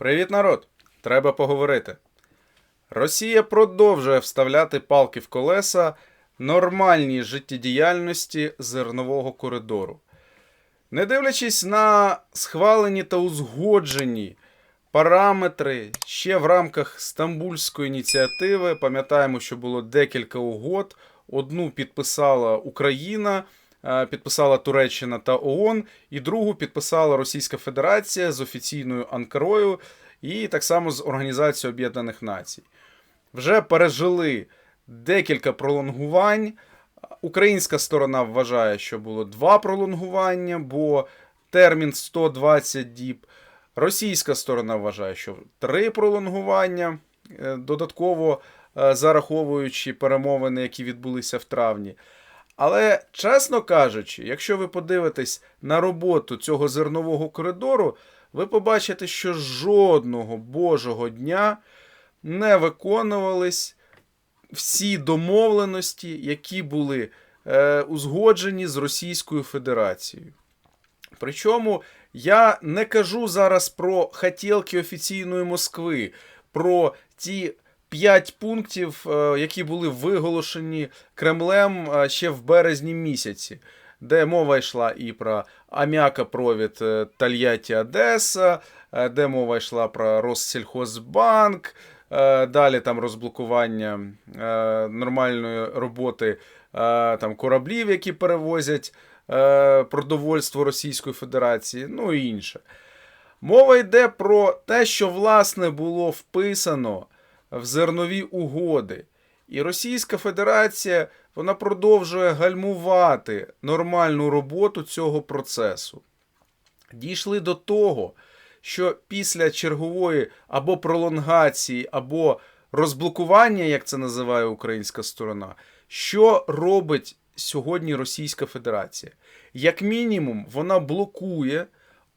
Привіт, народ! Треба поговорити. Росія продовжує вставляти палки в колеса нормальній життєдіяльності зернового коридору. Не дивлячись на схвалені та узгоджені параметри ще в рамках Стамбульської ініціативи, пам'ятаємо, що було декілька угод. Одну підписала Україна, підписала Туреччина та ООН, і другу підписала Російська Федерація з офіційною Анкарою і так само з Організацією Об'єднаних Націй. Вже пережили декілька пролонгувань. Українська сторона вважає, що було два пролонгування, бо термін 120 діб. Російська сторона вважає, що три пролонгування, е, додатково е, зараховуючи перемовини, які відбулися в травні. Але, чесно кажучи, якщо ви подивитесь на роботу цього зернового коридору, ви побачите, що жодного божого дня не виконувались всі домовленості, які були е, узгоджені з Російською Федерацією. Причому я не кажу зараз про хотілки офіційної Москви, про ті п'ять пунктів, е, які були виголошені Кремлем е, ще в березні місяці, де мова йшла і про аміакопровід е, Тольятті Одеса, де мова йшла про Россельхозбанк, далі там розблокування нормальної роботи там кораблів, які перевозять продовольство Російської Федерації, ну і інше. Мова йде про те, що власне було вписано в зернові угоди. І Російська Федерація вона продовжує гальмувати нормальну роботу цього процесу. Дійшли до того, що після чергової або пролонгації, або розблокування, як це називає українська сторона, що робить сьогодні Російська Федерація? Як мінімум, вона блокує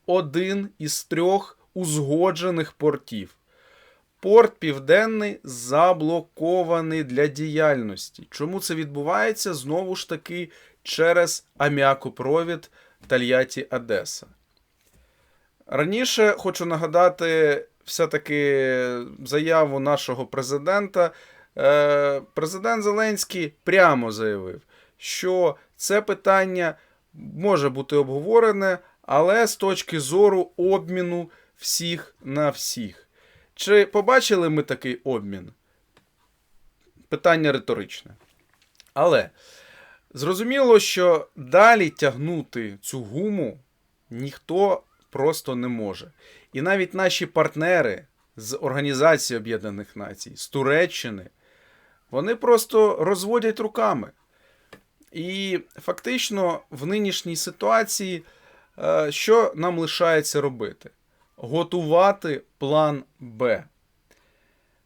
один із трьох узгоджених портів. Порт Південний заблокований для діяльності. Чому це відбувається? Знову ж таки, через аміакопровід Тольятті Одеса. Раніше хочу нагадати все-таки заяву нашого президента. Е, Президент Зеленський прямо заявив, що це питання може бути обговорене, але з точки зору обміну всіх на всіх. Чи побачили ми такий обмін? Питання риторичне. Але зрозуміло, що далі тягнути цю гуму ніхто просто не може. І навіть наші партнери з Організації Об'єднаних Націй, з Туреччини, вони просто розводять руками. І фактично в нинішній ситуації, е, що нам лишається робити? Готувати план Б.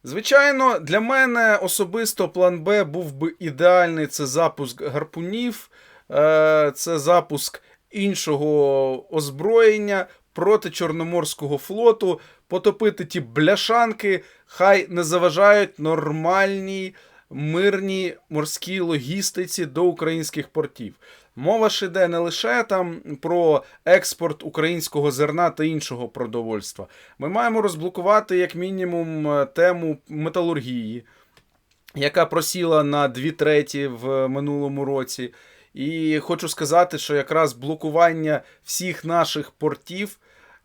Звичайно, для мене особисто план Б був би ідеальний: це запуск гарпунів, е, це запуск іншого озброєння проти Чорноморського флоту, потопити ті бляшанки, хай не заважають нормальній мирній морській логістиці до українських портів. Мова ж іде не лише там про експорт українського зерна та іншого продовольства. Ми маємо розблокувати як мінімум е, тему металургії, яка просіла на дві треті в минулому році. І хочу сказати, що якраз блокування всіх наших портів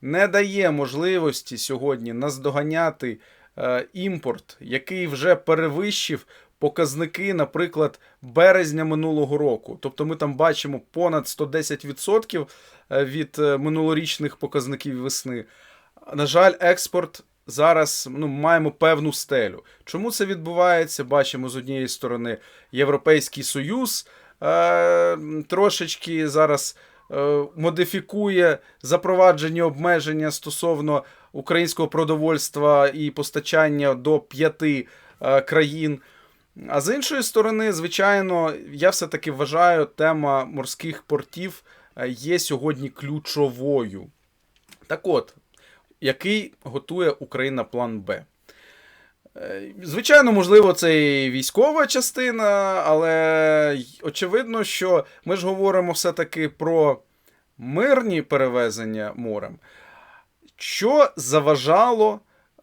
не дає можливості сьогодні наздоганяти е, імпорт, який вже перевищив показники, наприклад, березня минулого року. Тобто ми там бачимо понад 110% е, від е, минулорічних показників весни. На жаль, експорт. Зараз ну, маємо певну стелю. Чому це відбувається? Бачимо з однієї сторони Європейський Союз е, трошечки зараз е, модифікує запроваджені обмеження стосовно українського продовольства і постачання до п'яти е, країн. А з іншої сторони, звичайно, я все-таки вважаю, тема морських портів е, є сьогодні ключовою. Так от, який готує Україна план Б? Е, Звичайно, можливо, це і військова частина, але очевидно, що ми ж говоримо все-таки про мирні перевезення морем. Що заважало,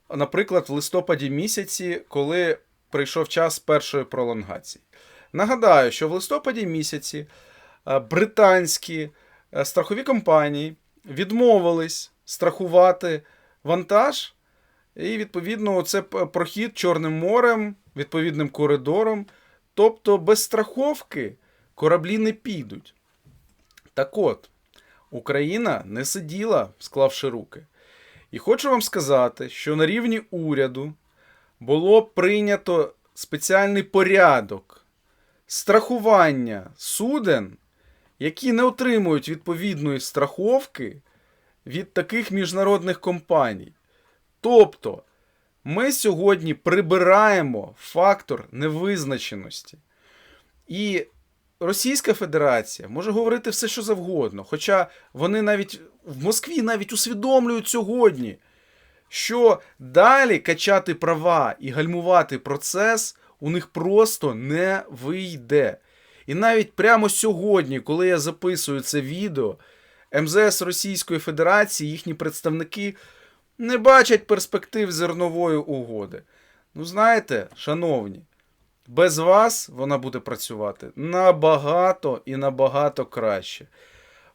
наприклад, в листопаді місяці, коли прийшов час першої пролонгації? Нагадаю, що в листопаді місяці е, британські е, страхові компанії відмовились страхувати вантаж, і, відповідно, це прохід Чорним морем, відповідним коридором. Тобто без страховки кораблі не підуть. Так от, Україна не сиділа, склавши руки. І хочу вам сказати, що на рівні уряду було прийнято спеціальний порядок страхування суден, які не отримують відповідної страховки від таких міжнародних компаній. Тобто, ми сьогодні прибираємо фактор невизначеності. І Російська Федерація може говорити все, що завгодно. Хоча вони навіть в Москві навіть усвідомлюють сьогодні, що далі качати права і гальмувати процес у них просто не вийде. І навіть прямо сьогодні, коли я записую це відео, МЗС Російської Федерації, їхні представники не бачать перспектив зернової угоди. Ну, знаєте, шановні, без вас вона буде працювати набагато і набагато краще.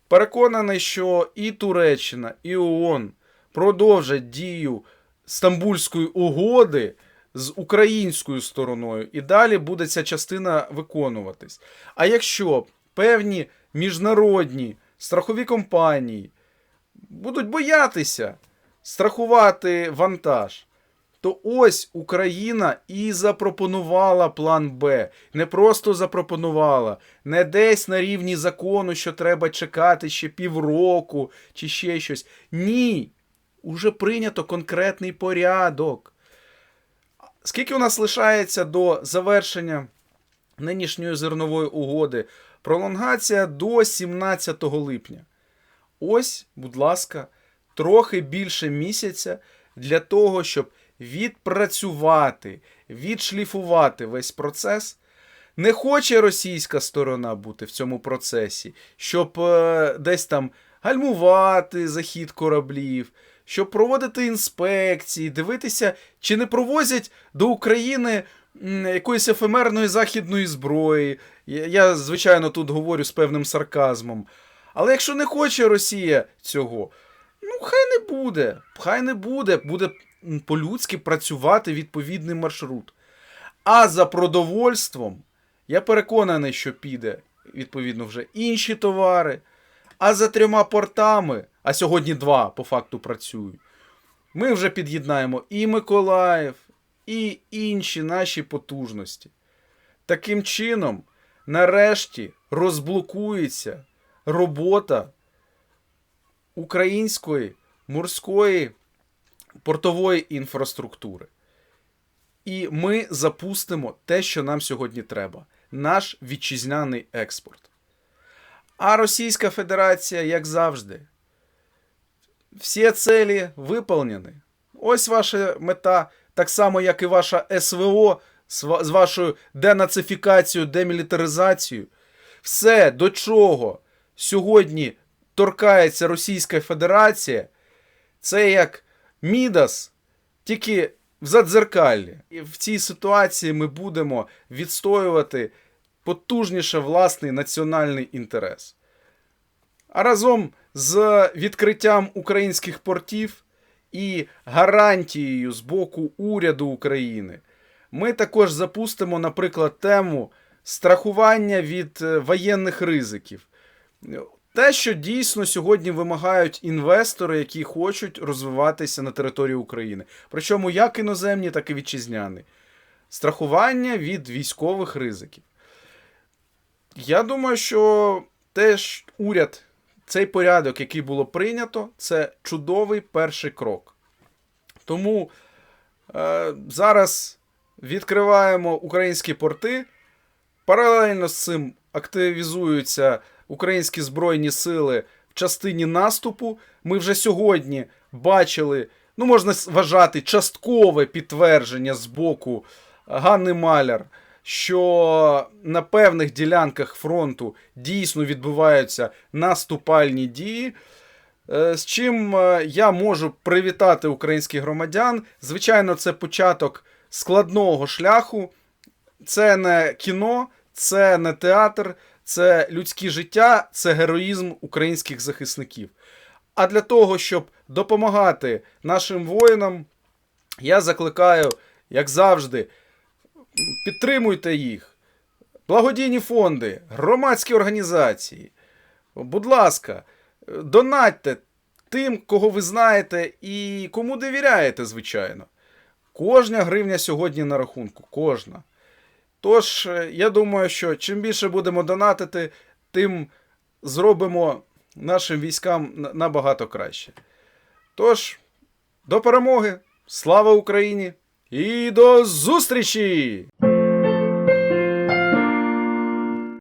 Переконаний, що і Туреччина, і ООН продовжать дію Стамбульської угоди з українською стороною, і далі буде ця частина виконуватись. А якщо певні міжнародні страхові компанії будуть боятися страхувати вантаж, то ось Україна і запропонувала план Б. Не просто запропонувала, не десь на рівні закону, що треба чекати ще півроку чи ще щось. Ні. Уже прийнято конкретний порядок. Скільки у нас лишається до завершення нинішньої зернової угоди? Пролонгація до 17 липня. Ось, будь ласка, трохи більше місяця для того, щоб відпрацювати, відшліфувати весь процес. Не хоче російська сторона бути в цьому процесі, щоб е, десь там гальмувати захід кораблів, щоб проводити інспекції, дивитися, чи не провозять до України якоїсь ефемерної західної зброї. Я, звичайно, тут говорю з певним сарказмом. Але якщо не хоче Росія цього, ну хай не буде. Хай не буде. Буде по-людськи працювати відповідний маршрут. А за продовольством я переконаний, що піде відповідно вже інші товари. А за трьома портами, а сьогодні два по факту працюють, ми вже під'єднаємо і Миколаїв, і інші наші потужності. Таким чином, нарешті розблокується робота української морської портової інфраструктури. І ми запустимо те, що нам сьогодні треба наш вітчизняний експорт. А Російська Федерація, як завжди, всі цілі виповнені. Ось ваша мета, так само, як і ваша СВО з вашою денацифікацією, демілітаризацією. Все, до чого сьогодні торкається Російська Федерація, це як Мідас, тільки в задзеркаллі. І в цій ситуації ми будемо відстоювати потужніше власний національний інтерес. А разом з відкриттям українських портів і гарантією з боку уряду України ми також запустимо, наприклад, тему страхування від е, воєнних ризиків. Те, що дійсно сьогодні вимагають інвестори, які хочуть розвиватися на території України. Причому як іноземні, так і вітчизняні. Страхування від військових ризиків. Я думаю, що теж уряд, цей порядок, який було прийнято, це чудовий перший крок. Тому е, зараз відкриваємо українські порти. Паралельно з цим активізуються українські збройні сили в частині наступу. Ми вже сьогодні бачили, ну можна вважати, часткове підтвердження з боку Ганни Маляр, що на певних ділянках фронту дійсно відбуваються наступальні дії. е, з чим е, я можу привітати українських громадян. Звичайно, це початок складного шляху. Це не кіно, це не театр, це людське життя, це героїзм українських захисників. А для того, щоб допомагати нашим воїнам, я закликаю, як завжди, підтримуйте їх. Благодійні фонди, громадські організації. Будь ласка, донатьте тим, кого ви знаєте і кому довіряєте, звичайно. Кожна гривня сьогодні на рахунку, кожна. Тож, е, я думаю, що чим більше будемо донатити, тим зробимо нашим військам набагато краще. Тож, до перемоги! Слава Україні! І до зустрічі!